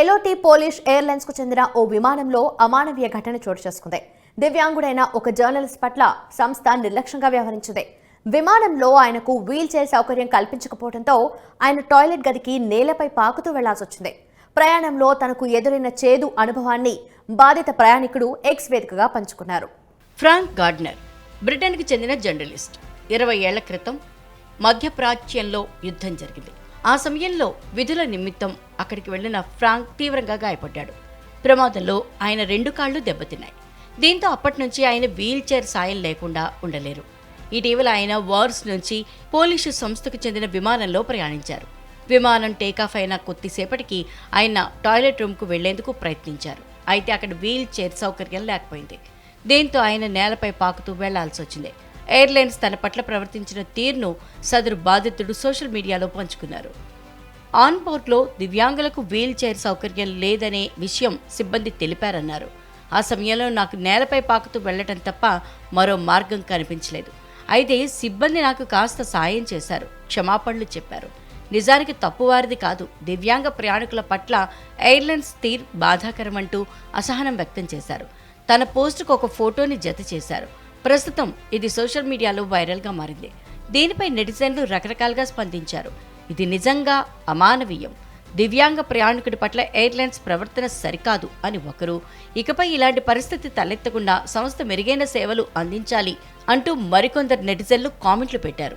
ఎలోటి Polish ఎయిర్లైన్స్కు చెందిన ఓ విమానంలో అమానవీయ ఘటన చోటు చేసుకుంది. దివ్యాంగుడైన ఒక జర్నలిస్ట్ పట్ల సంస్థ నిర్లక్ష్యంగా వ్యవహరించింది. విమానంలో ఆయనకు వీల్ చైర్ సౌకర్యం కల్పించకపోవడంతో ఆయన టాయిలెట్ గదికి నేలపై పాకుతూ వెళ్ళాల్సి వచ్చింది. ప్రయాణంలో తనకు ఎదురైన చేదు అనుభవాన్ని బాధిత ప్రయాణికుడు ఎక్స్ వేదికగా పంచుకున్నారు. ఫ్రాంక్ గార్డ్నర్ బ్రిటన్కి చెందిన జర్నలిస్ట్. ఇరవై ఏళ్ళ క్రితం మధ్యప్రాచ్యంలో యుద్ధం జరిగింది. ఆ సమయంలో విధుల నిమిత్తం అక్కడికి వెళ్ళిన ఫ్రాంక్ తీవ్రంగా గాయపడ్డాడు. ప్రమాదంలో ఆయన రెండు కాళ్ళు దెబ్బతిన్నాయి. దీంతో అప్పటి నుంచి ఆయన వీల్ చైర్ సాయం లేకుండా ఉండలేరు. ఇటీవల ఆయన వార్స్ నుంచి పోలీసు సంస్థకు చెందిన విమానంలో ప్రయాణించారు. విమానం టేకాఫ్ అయిన కొద్దిసేపటికి ఆయన టాయిలెట్ రూమ్కు వెళ్ళేందుకు ప్రయత్నించారు. అయితే అక్కడ వీల్ చైర్ సౌకర్యం లేకపోయింది. దీంతో ఆయన నేలపై పాకుతూ వెళ్ళాల్సి వచ్చింది. ఎయిర్లైన్స్ తన పట్ల ప్రవర్తించిన తీరును సదరు బాధితుడు సోషల్ మీడియాలో పంచుకున్నారు. ఆన్ బోర్డ్లో దివ్యాంగులకు వీల్ చైర్ సౌకర్యం లేదనే విషయం సిబ్బంది తెలిపారన్నారు. ఆ సమయంలో నాకు నేలపై పాకుతూ వెళ్ళటం తప్ప మరో మార్గం కనిపించలేదు. అయితే సిబ్బంది నాకు కాస్త సాయం చేశారు క్షమాపణలు చెప్పారు. నిజానికి తప్పువారిది కాదు దివ్యాంగ ప్రయాణికుల పట్ల ఎయిర్లైన్స్ తీర్ బాధాకరమంటూ అసహనం వ్యక్తం చేశారు. తన పోస్టుకు ఒక ఫోటోని జత చేశారు. ప్రస్తుతం ఇది సోషల్ మీడియాలో వైరల్గా మారింది. దీనిపై నెటిజన్లు రకరకాలుగా స్పందించారు. ఇది నిజంగా అమానవీయం. దివ్యాంగ ప్రయాణికుడి పట్ల ఎయిర్లైన్స్ ప్రవర్తన సరికాదు అని ఒకరు ఇకపై ఇలాంటి పరిస్థితి తలెత్తకుండా సంస్థ మెరుగైన సేవలు అందించాలి అంటూ మరికొందరు నెటిజన్లు కామెంట్లు పెట్టారు.